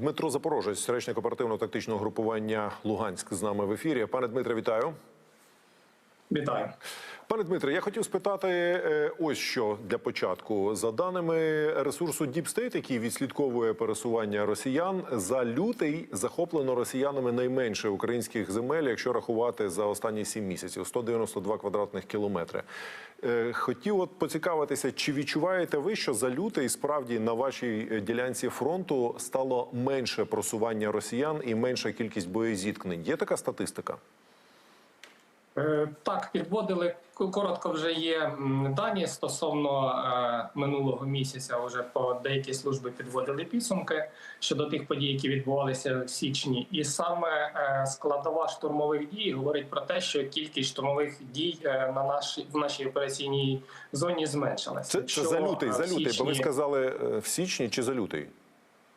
Дмитро Запорожець, речник оперативно-тактичного групування Луганськ з нами в ефірі. Пане Дмитре, вітаю. Вітаю. Пане Дмитре, я хотів спитати е, ось що для початку. За даними ресурсу Deep State, який відслідковує пересування росіян, за лютий захоплено росіянами найменше українських земель, якщо рахувати за останні сім місяців 192 квадратних кілометри. Е, Хотів от поцікавитися, чи відчуваєте ви, що за лютий справді на вашій ділянці фронту стало менше просування росіян і менша кількість боєзіткнень? Є така статистика? Е, Так, підводили коротко. Вже є дані стосовно е, минулого місяця. Вже по деякі служби підводили підсумки щодо тих подій, які відбувалися в січні. І саме е, складова штурмових дій говорить про те, що кількість штурмових дій на нашій в нашій операційній зоні зменшилася. Це, це за лютий, за лютий, бо ви сказали в січні чи за лютий?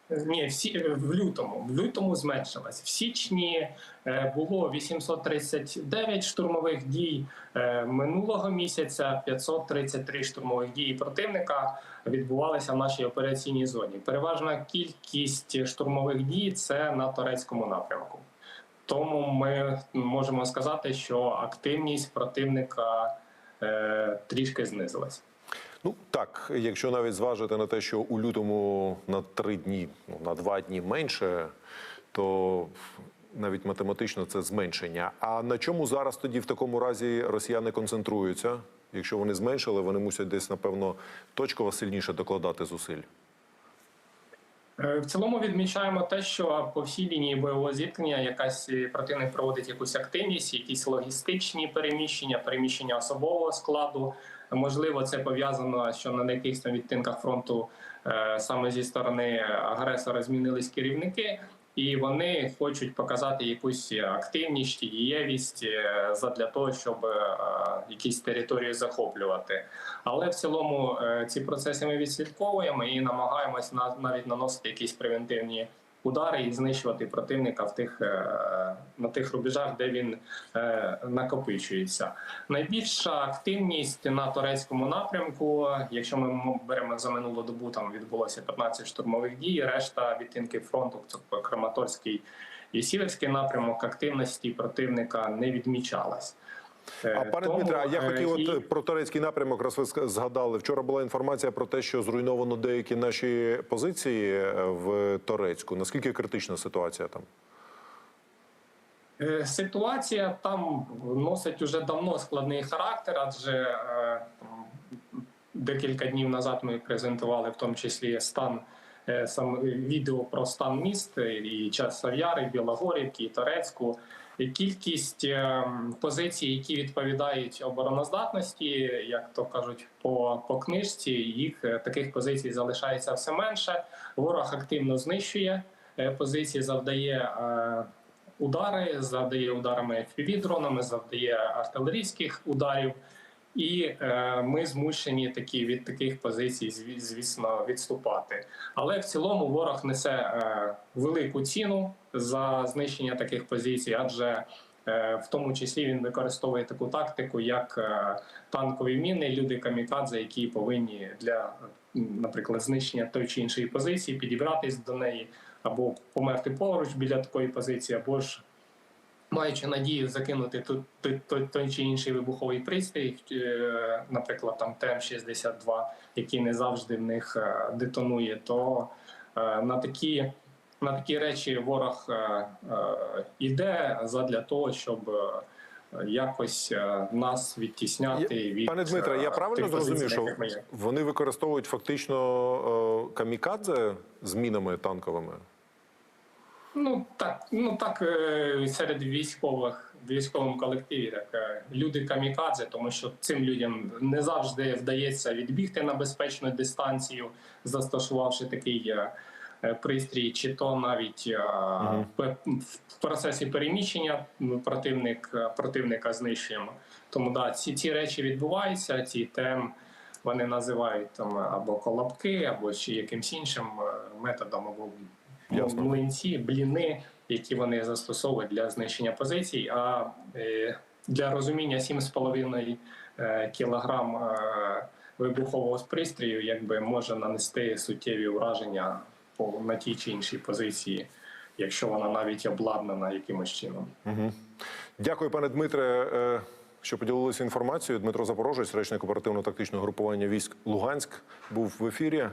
Ні, всі е, в лютому. В лютому зменшилась. В січні е, було 839 штурмових дій. Е, Минулого місяця 533 штурмових дії противника відбувалися в нашій операційній зоні. Переважна кількість штурмових дій це на турецькому напрямку. Тому ми можемо сказати, що активність противника трішки знизилась. Ну так, якщо навіть зважити на те, що у лютому на три дні, ну на два дні менше, то навіть математично це зменшення. А на чому зараз тоді в такому разі росіяни концентруються? Якщо вони зменшили, вони мусять десь, напевно, точково сильніше докладати зусиль. Е, В цілому відмічаємо те, що по всій лінії бойового зіткнення якась е, противник проводить якусь активність, якісь логістичні переміщення, переміщення особового складу. Можливо, це пов'язано, що на якихось там відтинках фронту е, саме зі сторони агресора змінились керівники, і вони хочуть показати якусь активність, дієвість е, задля того, щоб е, якісь території захоплювати. Але в цілому ці процеси ми відслідковуємо і намагаємось на- навіть наносити якісь превентивні удари і знищувати противника в тих е, на тих рубежах, де він е, накопичується. Найбільша активність на турецькому напрямку. Якщо ми беремо за минулу добу, там відбулося 15 штурмових дій. Решта відтинків фронту, тобто Краматорський і Сіверський напрямок, активності противника не відмічалась. А Е, пане тому, Дмитре, я е, хотів і- от про турецький напрямок, раз ви згадали. Вчора була інформація про те, що зруйновано деякі наші позиції е, в Торецьку. Наскільки критична ситуація там? Ситуація там носить уже давно складний характер, адже там, декілька днів назад ми презентували в тому числі стан сам відео про стан міст і Часов'яри, і Білогорівки, і Торецьку. Кількість е, позицій, які відповідають обороноздатності, як то кажуть, по, по книжці, їх е, таких позицій залишається все менше. Ворог активно знищує е, позиції, завдає удари, завдає ударами FPV-дронами, завдає артилерійських ударів. І е, ми змушені такі від таких позицій, зві- звісно, відступати. Але в цілому ворог несе е, велику ціну за знищення таких позицій, адже е, в тому числі він використовує таку тактику, як е, танкові міни, люди камікадзе, які повинні для, наприклад, знищення той чи іншої позиції підібратись до неї або померти поруч біля такої позиції, або ж маючи надію закинути тут той, той, той чи інший вибуховий пристрій, е, наприклад, там ТМ-62, який не завжди в них е, детонує, то е, на такі. На такі речі ворог іде задля того, щоб якось нас відтісняти від Пане Дмитре, я правильно зрозумів, що вони використовують фактично камікадзе з мінами танковими? Ну так, ну так е, серед військових в військовому колективі так е, люди камікадзе, тому що цим людям не завжди вдається відбігти на безпечну дистанцію, застосувавши такий е, пристрій, чи то навіть е, пе- в процесі переміщення противник противника знищуємо. Тому да, ці, ці речі відбуваються. Ці тем вони називають там або колобки, або ще якимсь іншим методом, або Ясно. млинці, бліни, які вони застосовують для знищення позицій. А е, для розуміння 7,5 е, кілограм е, вибухового пристрою якби може нанести суттєві ураження на тій чи іншій позиції, якщо вона навіть обладнана якимось чином. Дякую, пане Дмитре, що поділилися інформацією. Дмитро Запорожець, речник оперативно-тактичного групування військ Луганськ, був в ефірі.